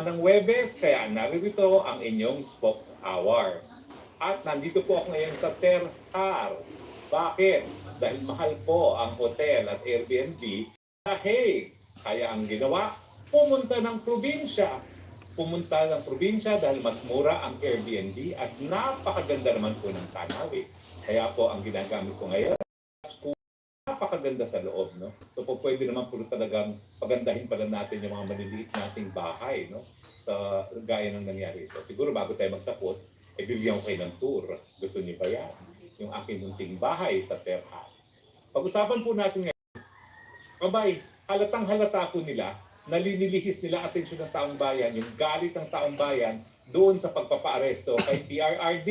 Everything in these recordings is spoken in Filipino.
ng Webes, kaya naririto ang inyong Spokes Hour. At nandito po ako ngayon sa Terhar. Bakit? Dahil mahal po ang hotel at Airbnb sa Hague. Kaya ang ginawa, pumunta ng probinsya. Pumunta ng probinsya dahil mas mura ang Airbnb at napakaganda naman po ng tanawin. Kaya po ang ginagamit ko ngayon, napakaganda sa loob, no? So po pwede naman po talagang pagandahin pala natin yung mga maliliit nating bahay, no? Sa gaya ng nangyari ito. Siguro bago tayo magtapos, eh bibigyan ko kayo ng tour. Gusto niyo ba yan? Yung aking munting bahay sa Perha. Pag-usapan po natin ngayon, kabay, halatang halata po nila, nalinilihis nila atensyon ng taong bayan, yung galit ng taong bayan doon sa pagpapaaresto kay PRRD.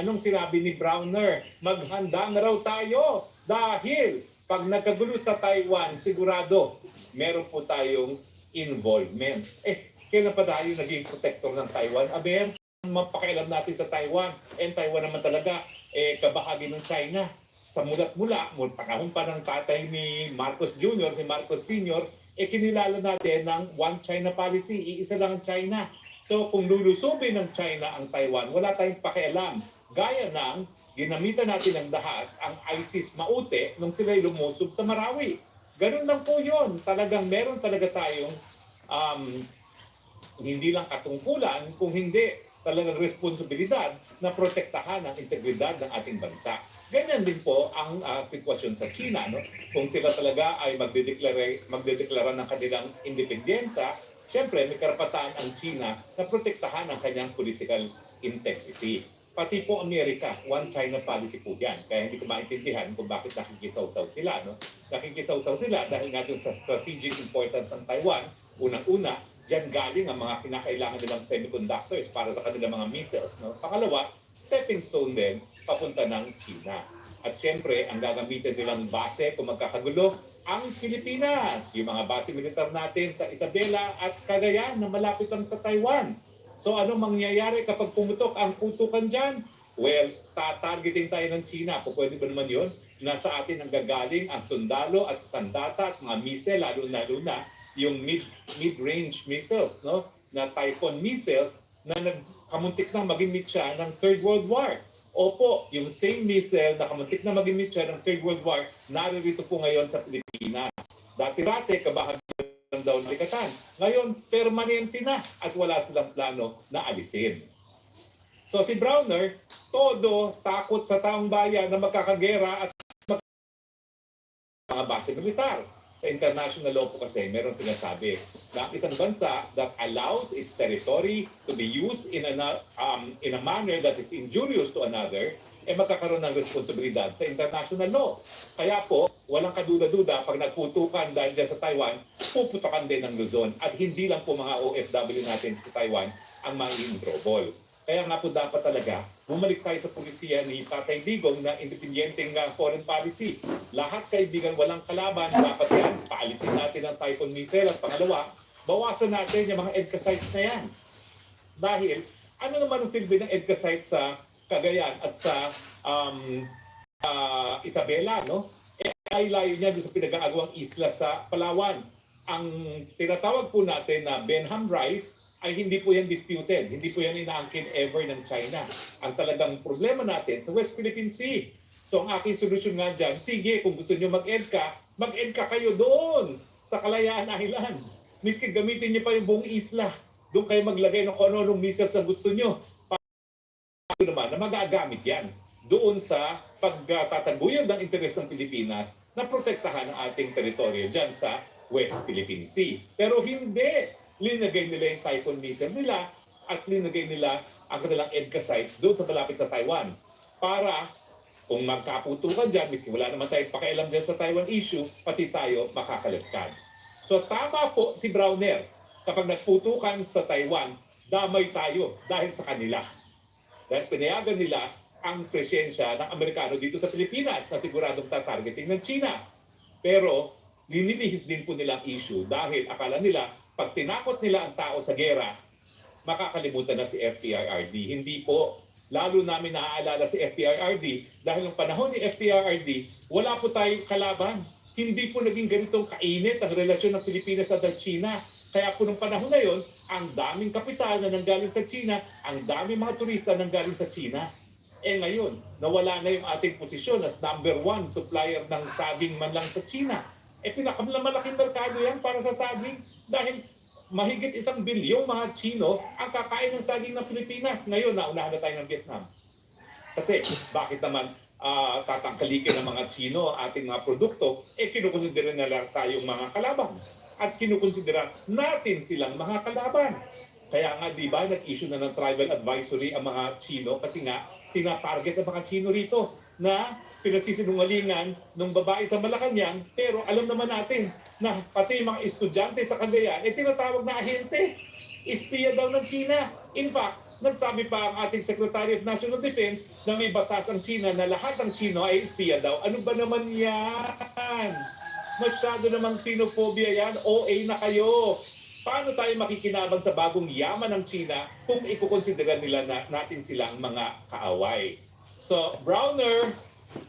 Anong sinabi ni Browner? Maghanda na raw tayo dahil pag nagkagulo sa Taiwan, sigurado meron po tayong involvement. Eh, kailan pa tayo naging protector ng Taiwan? Aber, mapakialam natin sa Taiwan. And Taiwan naman talaga, eh, kabahagi ng China. Sa mulat-mula, mula panahon pa ng tatay ni Marcos Jr., si Marcos Sr., eh kinilala natin ng One China policy. Iisa lang ang China. So kung lulusubin ng China ang Taiwan, wala tayong pakialam. Gaya ng ginamitan natin ng dahas ang ISIS maute nung sila'y lumusob sa Marawi. Ganun lang po yun. Talagang meron talaga tayong um, hindi lang katungkulan, kung hindi talagang responsibilidad na protektahan ang integridad ng ating bansa. Ganyan din po ang ah, sitwasyon sa China. No? Kung sila talaga ay magdedeklara, magdedeklara ng kanilang independensa, syempre may karapatan ang China na protektahan ang kanyang political integrity. Pati po Amerika, one China policy po yan. Kaya hindi ko maintindihan kung bakit nakikisawsaw sila. No? Nakikisawsaw sila dahil nga sa strategic importance ng Taiwan, unang-una, Diyan galing ang mga kinakailangan nilang semiconductors para sa kanilang mga missiles. No? Pangalawa, stepping stone din papunta ng China. At siyempre, ang gagamitin nilang base kung magkakagulo, ang Pilipinas. Yung mga base militar natin sa Isabela at Cagayan na malapit lang sa Taiwan. So anong mangyayari kapag pumutok ang putukan dyan? Well, tatargeting tayo ng China. Kung pwede ba naman yun? Nasa atin ang gagaling ang sundalo at sandata at mga missile, lalo-lalo na yung mid mid-range missiles no na Typhoon missiles na nagkamuntik na magimit siya ng Third World War. Opo, yung same missile na kamuntik na magimit siya ng Third World War, naririto po ngayon sa Pilipinas. Dati-rate, kabahagi lang daw likatan. Ngayon, permanente na at wala silang plano na alisin. So si Browner, todo takot sa taong bayan na magkakagera at mag- mga base militar sa international law po kasi meron sinasabi na ang isang bansa that allows its territory to be used in a, um, in a manner that is injurious to another, eh magkakaroon ng responsibilidad sa international law. Kaya po, walang kaduda-duda pag nagputukan dahil dyan sa Taiwan, puputukan din ng Luzon. At hindi lang po mga OSW natin sa Taiwan ang magiging trouble. Kaya nga po dapat talaga, bumalik tayo sa polisiya ni Tatay Digong na independenteng uh, foreign policy. Lahat kaibigan walang kalaban, dapat yan, paalisin natin ang Typhoon missile. At pangalawa, bawasan natin yung mga EDCA sites na yan. Dahil, ano naman ang silbi ng EDCA site sa Cagayan at sa um, ah, Isabela, no? Eh, ay layo niya sa pinag-aagawang isla sa Palawan. Ang tinatawag po natin na Benham Rice ay hindi po yan disputed. Hindi po yan inaangkin ever ng China. Ang talagang problema natin sa West Philippine Sea. So ang aking solusyon nga dyan, sige, kung gusto nyo mag-EDCA, mag-EDCA kayo doon sa Kalayaan Island. Miski gamitin nyo pa yung buong isla. Doon kayo maglagay ng kung ano-anong missiles na gusto nyo. Para naman na magagamit yan doon sa pagtataguyod ng interes ng Pilipinas na protektahan ang ating teritoryo dyan sa West Philippine Sea. Pero hindi linagay nila yung Typhoon missile nila at linagay nila ang kanilang EDCA sites doon sa malapit sa Taiwan para kung magkaputukan dyan, miski wala naman tayong pakialam dyan sa Taiwan issue, pati tayo makakaligtan. So tama po si Browner, kapag nagputukan sa Taiwan, damay tayo dahil sa kanila. Dahil pinayagan nila ang presensya ng Amerikano dito sa Pilipinas na siguradong tatargeting ng China. Pero linilihis din po nila ang issue dahil akala nila pag tinakot nila ang tao sa gera, makakalimutan na si FPIRD. Hindi po. Lalo namin naaalala si FPIRD dahil ng panahon ni FPIRD, wala po tayong kalaban. Hindi po naging ganitong kainit ang relasyon ng Pilipinas at ng China. Kaya po nung panahon na yon, ang daming kapital na nanggaling sa China, ang daming mga turista nanggaling sa China. Eh ngayon, nawala na yung ating posisyon as number one supplier ng saging man lang sa China. Eh pinakamalaking merkado yan para sa saging dahil mahigit isang bilyong mga Chino ang kakain ng saging ng Pilipinas. Ngayon, naunahan na tayo ng Vietnam. Kasi bakit naman ah, tatangkalikin ng mga Chino ating mga produkto, eh kinukonsidera na lang tayong mga kalaban. At kinukonsidera natin silang mga kalaban. Kaya nga, di ba, nag-issue na ng tribal advisory ang mga Chino kasi nga, tinatarget ang mga Chino rito na pinagsisinungalingan ng babae sa Malacanang pero alam naman natin na pati yung mga estudyante sa Cagayan eh tinatawag na ahente. Espiya daw ng China. In fact, nagsabi pa ang ating Secretary of National Defense na may batas ang China na lahat ng Chino ay espiya daw. Ano ba naman yan? Masyado namang xenophobia yan. OA na kayo. Paano tayo makikinabang sa bagong yaman ng China kung ikukonsidera nila na natin silang mga kaaway? So, Browner,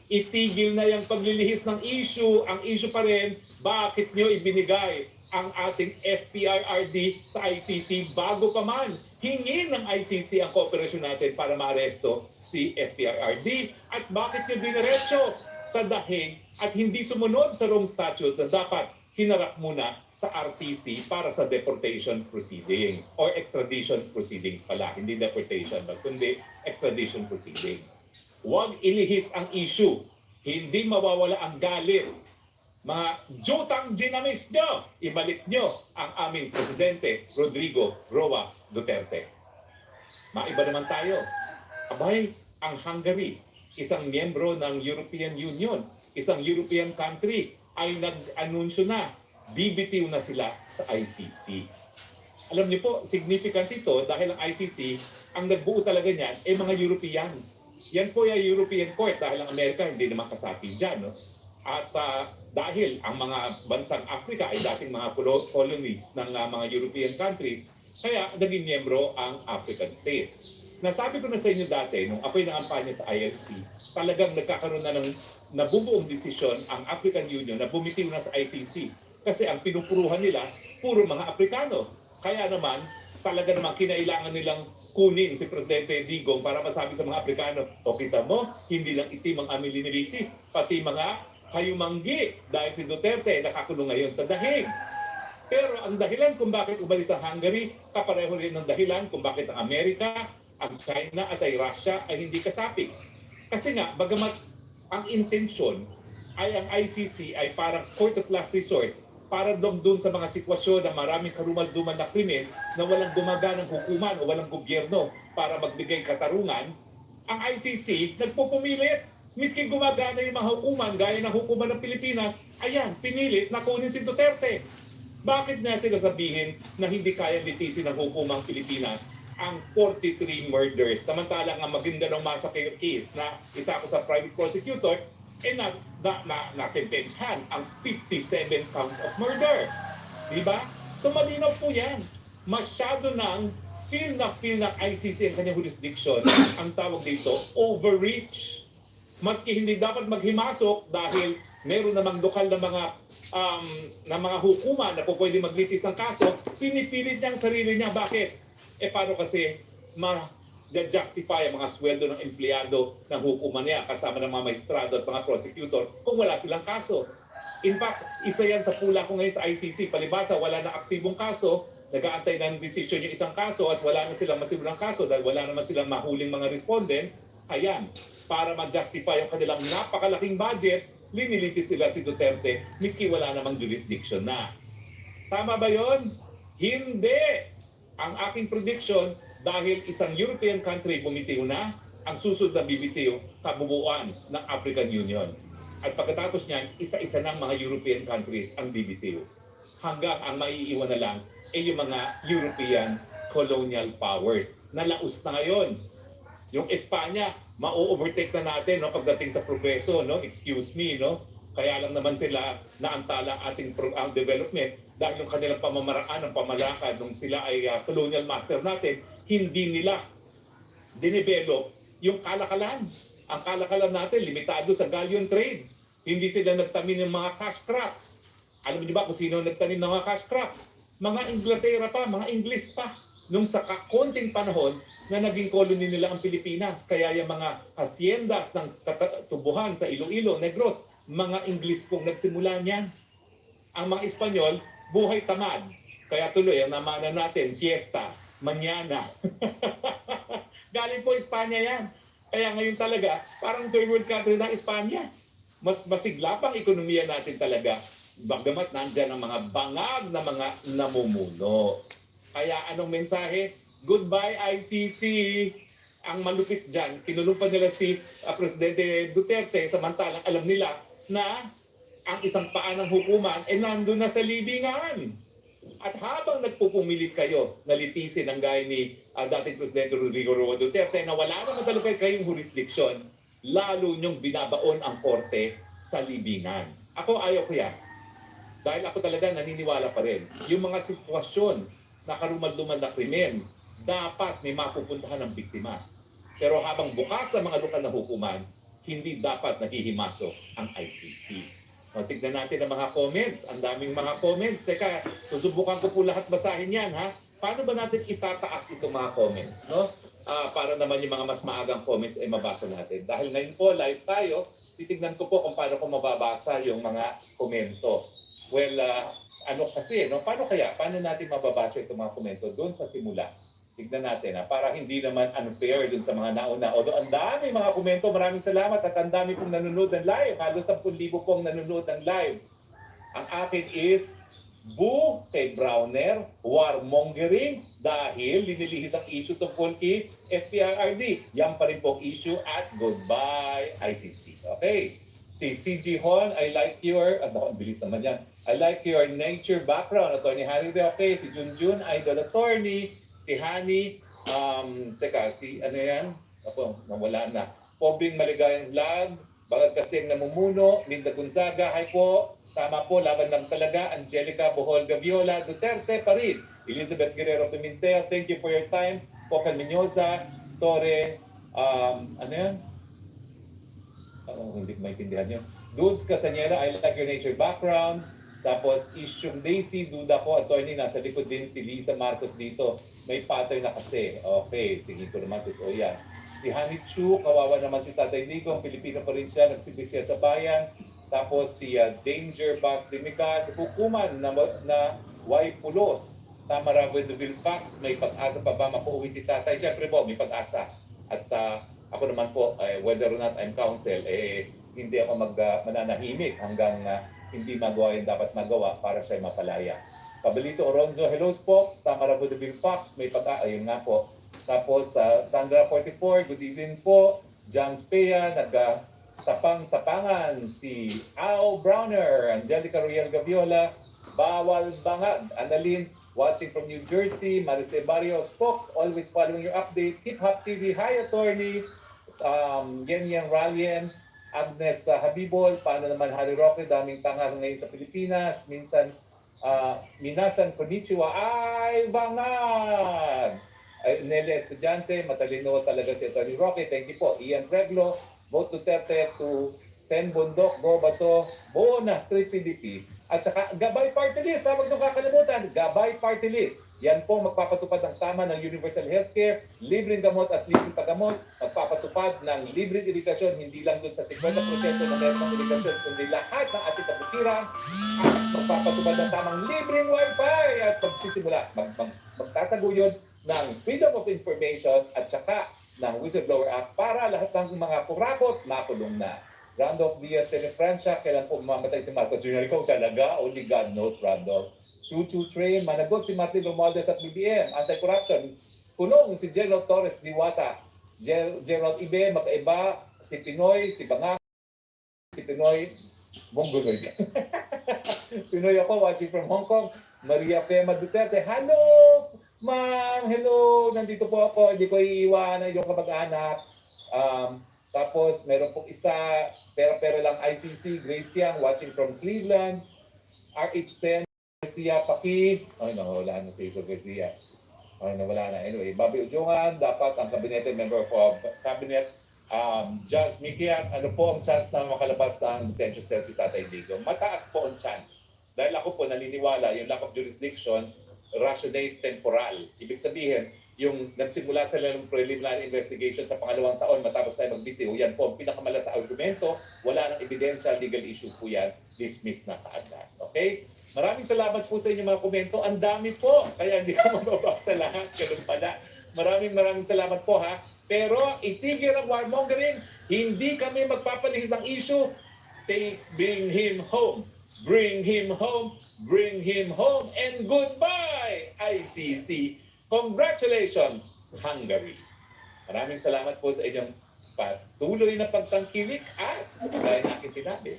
itigil na yung paglilihis ng issue. Ang issue pa rin, bakit nyo ibinigay ang ating FPIRD sa ICC bago pa man hingin ng ICC ang kooperasyon natin para maaresto si FPIRD at bakit nyo diniretso sa dahig at hindi sumunod sa Rome Statute na dapat hinarap muna sa RTC para sa deportation proceedings or extradition proceedings pala, hindi deportation but kundi extradition proceedings. Huwag ilihis ang issue. Hindi mawawala ang galit. Mga jutang ginamis nyo, ibalik nyo ang aming Presidente Rodrigo Roa Duterte. Maiba naman tayo. Abay, ang Hungary, isang miyembro ng European Union, isang European country, ay nag-anunsyo na, BBTO na sila sa ICC. Alam niyo po, significant ito dahil ang ICC, ang nagbuo talaga niyan, ay mga Europeans. Yan po yung European Court dahil ang Amerika hindi naman kasapi dyan. No? At ah, dahil ang mga bansang Africa ay dating mga colo- colonies ng ah, mga European countries, kaya naging miyembro ang African states. Nasabi ko na sa inyo dati, nung ako'y nangampanya sa ILC, talagang nagkakaroon na ng nabubuong desisyon ang African Union na bumitiw na sa ICC. Kasi ang pinupuruhan nila, puro mga Afrikano. Kaya naman, talaga naman kinailangan nilang kunin si Presidente Digong para masabi sa mga Afrikano, o kita mo, hindi lang itim ang aming linilitis, pati mga kayumanggi dahil si Duterte nakakulong ngayon sa dahig. Pero ang dahilan kung bakit umalis ang Hungary, kapareho rin ng dahilan kung bakit ang Amerika, ang China at ay Russia ay hindi kasapit. Kasi nga, bagamat ang intensyon ay ang ICC ay parang court of last resort para doon doon sa mga sitwasyon na maraming karumal-dumal na krimen na walang gumaganang hukuman o walang gobyerno para magbigay katarungan, ang ICC nagpupumilit. Miski gumagana yung mga hukuman, gaya ng hukuman ng Pilipinas, ayan, pinilit na kunin si Duterte. Bakit nga sila sabihin na hindi kaya litisin ng hukumang Pilipinas ang 43 murders? Samantalang ang Maguindanao Massacre case na isa ako sa private prosecutor, eh na, na, na, nasentensyahan ang 57 counts of murder. Di ba? So malinaw po yan. Masyado nang feel na feel ng ICC ang kanyang jurisdiction. Ang tawag dito, overreach. Maski hindi dapat maghimasok dahil meron namang lokal na mga um, na mga hukuman na po pwede maglitis ng kaso, pinipilit niya ang sarili niya. Bakit? Eh paano kasi ma-justify ang mga sweldo ng empleyado ng hukuman niya kasama ng mga maestrado at mga prosecutor kung wala silang kaso. In fact, isa yan sa pula ko ngayon sa ICC. Palibasa, wala na aktibong kaso, nag-aantay ng desisyon yung isang kaso at wala na silang masimulang kaso dahil wala naman silang mahuling mga respondents. Ayan, para ma-justify yung kanilang napakalaking budget, linilitis sila si Duterte miski wala namang jurisdiction na. Tama ba yon? Hindi! Ang aking prediction, dahil isang European country bumitiw na, ang susunod na bibitiw, kabubuan ng African Union. At pagkatapos niyan, isa-isa ng mga European countries ang bibitiw. Hanggang ang maiiwan na lang ay yung mga European colonial powers na laos na ngayon. Yung Espanya, ma-overtake na natin no, pagdating sa progreso, no? excuse me, no? Kaya lang naman sila naantala ating pro- ang development dahil yung kanilang pamamaraan ng pamalakad nung sila ay uh, colonial master natin, hindi nila dinevelop yung kalakalan. Ang kalakalan natin, limitado sa galleon trade. Hindi sila nagtanim ng mga cash crops. Alam niyo ba kung sino nagtanim ng mga cash crops? mga Inglaterra pa, mga Ingles pa, nung sa konting panahon na naging colony nila ang Pilipinas. Kaya yung mga haciendas ng tubuhan sa Iloilo, Negros, mga Ingles pong nagsimula niyan. Ang mga Espanyol, buhay tamad. Kaya tuloy, ang namana natin, siesta, mañana. Galing po Espanya yan. Kaya ngayon talaga, parang third world country ng Espanya. Mas masigla pang ekonomiya natin talaga. Bagamat nandyan ang mga bangag na mga namumuno. Kaya anong mensahe? Goodbye ICC. Ang malupit dyan, kinulumpan nila si ah, Presidente Duterte samantalang alam nila na ang isang paa ng hukuman ay nandun na sa libingan. At habang nagpupumilit kayo na litisin ang gaya ni ah, dating Presidente Rodrigo Roa Duterte na wala naman talaga kayong jurisdiction, lalo niyong binabaon ang korte sa libingan. Ako ayaw ko yan. Dahil ako talaga naniniwala pa rin. Yung mga sitwasyon na karumad-lumad na krimen, dapat may mapupuntahan ng biktima. Pero habang bukas sa mga lokal na hukuman, hindi dapat naghihimasok ang ICC. O, tignan natin ang mga comments. Ang daming mga comments. Teka, susubukan ko po lahat basahin yan, ha? Paano ba natin itataas itong mga comments, no? Ah, para naman yung mga mas maagang comments ay mabasa natin. Dahil ngayon po, live tayo, titignan ko po kung paano ko mababasa yung mga komento. Well, ah, ano kasi, no? Paano kaya? Paano natin mababasa itong mga komento doon sa simula? Tignan natin, ha? para hindi naman unfair dun sa mga nauna. Although ang dami mga komento, maraming salamat at ang dami pong nanonood ng live. Halos 10,000 pong nanonood ng live. Ang akin is Boo kay Browner, warmongering dahil linilihis ang issue tungkol kay FPRRD. Yan pa rin po ang issue at goodbye ICC. Okay. Si CG Hon, I like your, ah, baka ang bilis naman yan. I like your nature background. Attorney Harry okay. Si Junjun, idol attorney. Si Hani, um, teka, si ano yan? Ako, nawala na. Pobring maligayang vlog. Bagad kasing namumuno. Linda Gonzaga, hi po. Tama po, laban lang talaga. Angelica Bohol Gaviola, Duterte pa rin. Elizabeth Guerrero Pimentel, thank you for your time. Pocan Menyoza, Torre, um, ano yan? Oh, hindi ko maintindihan yun. Dudes Casanera, I like your nature background. Tapos, Isyong Daisy, duda ko, attorney, nasa likod din si Lisa Marcos dito. May pattern na kasi. Okay, tingin ko naman totoo yan. Si Honey Chu, kawawa naman si Tatay Nico, ang Pilipino pa rin siya, nagsibisya sa bayan. Tapos si uh, Danger Bas Dimikad, hukuman na, na Y Pulos. Tamara Gwendolyn Fax, may pag-asa pa ba mapauwi si tatay? Siyempre po, may pag-asa. At uh, ako naman po, eh, whether or not I'm counsel, eh, hindi ako mag, uh, mananahimik hanggang uh, hindi magawa yung dapat magawa para siya mapalaya. Pablito Oronzo, hello Spox. Tamara Gwendolyn Fax, may pag ayun nga po. Tapos uh, Sandra 44, good evening po. John Spea, nag uh, tapang-tapangan si Al Browner, Angelica Royal Gaviola, Bawal Bangag, Annalyn, watching from New Jersey, Mariste Barrios, Fox, always following your update, Hip Hop TV, Hi Attorney, um, Yen Yang Ralien, Agnes uh, Habibol, paano naman Harry Roque, daming tanghal ngayon sa Pilipinas, minsan uh, minasan konnichiwa, ay bangag! Ay, Nelly Estudiante, matalino talaga si Attorney Roque, thank you po. Ian Reglo, vote Duterte to 10 Bundok, Go Bato, Bona, Street PDP. At saka Gabay Party List, ha, huwag niyong kakalimutan, Gabay Party List. Yan po magpapatupad ng tama ng universal healthcare, libreng gamot at libreng paggamot, magpapatupad ng libreng irrigation, hindi lang dun sa 50% na meron irrigation, kundi lahat ng ating kabutiran, at magpapatupad ng tamang libreng wifi at pagsisimula, mag, mag, magtataguyod ng Freedom of Information at saka ng Whistleblower Act para lahat ng mga kurakot makulong na. Randolph Diaz Telefrancia, kailan po mamatay si Marcos Jr. Ikaw talaga, only God knows, Randolph. Chuchu Train, managot si Martin Romualdez at BBM, anti-corruption. Kulong si General Torres Diwata. Ger- Gerald Ibe, magkaiba, si Pinoy, si Bangang, si Pinoy, Mongoloid. Pinoy ako, watching from Hong Kong. Maria Pema Duterte, hello! Ma'am, hello! Nandito po ako, hindi ko iiwanan yung kamag-anak. Um, tapos, meron pong isa, pera-pera lang ICC, Grace Yang, watching from Cleveland. RH10, Garcia Paki. Ay, nawala na si Iso Garcia. Ay, nawala na. Anyway, Bobby Ujongan, dapat ang kabinete member of cabinet um, Judge Mikian, ano po ang chance na makalabas ng detention cell si Tatay Digo? Mataas po ang chance. Dahil ako po naniniwala, yung lack of jurisdiction rationate temporal. Ibig sabihin, yung nagsimula sila ng preliminary investigation sa pangalawang taon matapos tayo magbitiw, yan po ang pinakamalas na argumento, wala nang ebidensya, legal issue po yan, dismiss na kaagad. Okay? Maraming salamat po sa inyong mga komento. Ang dami po, kaya hindi ko mababasa lahat. Ganun pala. Maraming maraming salamat po ha. Pero itigil ang warmongering. Hindi kami magpapalihis ng issue. Take, bring him home. Bring him home. Bring him home. And goodbye, ICC. Congratulations, Hungary. Maraming salamat po sa inyong patuloy na pagtangkilik at gaya na aking sinabi,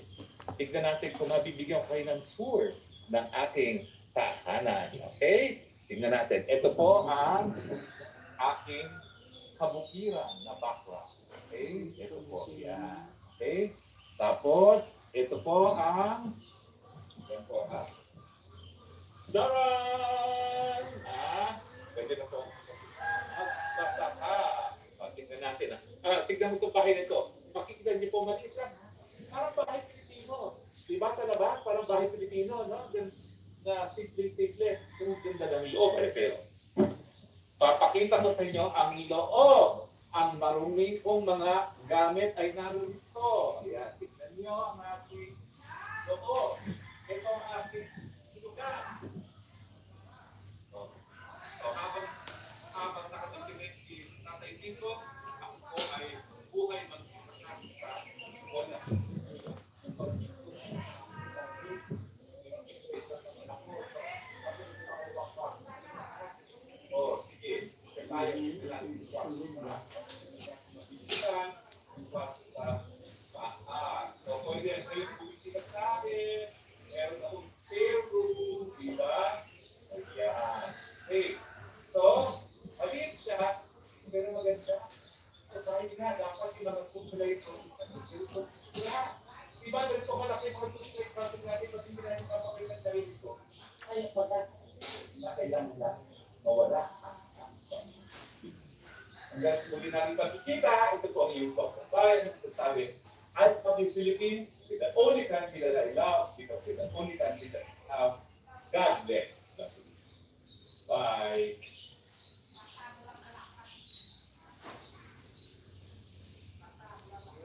tignan natin kung mabibigyan ko kayo ng tour ng aking tahanan. Okay? Tingnan natin. Ito po ang aking kabukiran na background. Okay? Ito po. Yan. Okay? Tapos, ito po ang yan po ha. Daran! Ah, pwede na po. Magsasaka. Ah, tingnan natin. Ah, tignan mo itong bahay na ito. Makikita niyo po maliit lang. Parang bahay Pilipino. Di ba sa labas? Parang bahay Pilipino, no? Gan, na simple-simple. Yung ganda ng loob. Pero, papakita ko sa inyo ang loob. Ang maruming kong mga gamit ay naroon ito. Ayan, tignan niyo ang aking loob. Ito ang aking lugar. So, so habang, habang si Tatay ako po ay buhay magkakasama sa wala. Oh, sige. Kaya lang. So, pwede kayo bumisita sa akin. Meron akong spare room, di ba? Ayan. Okay. So, maliit siya, pero maganda. So, kahit nga, dapat yung mga tutulay ito, nag-cellphone sila. Di ba, ganito malaki mga tutulay project natin, pati hindi natin papakita ng sarili ko. Ay, wala. Na kailangan lang mawala. Hanggang muli natin pagkikita, ito po ang iyong pagkabayan, sasabi, as of the Philippines, the only country that I love, only country that God bless.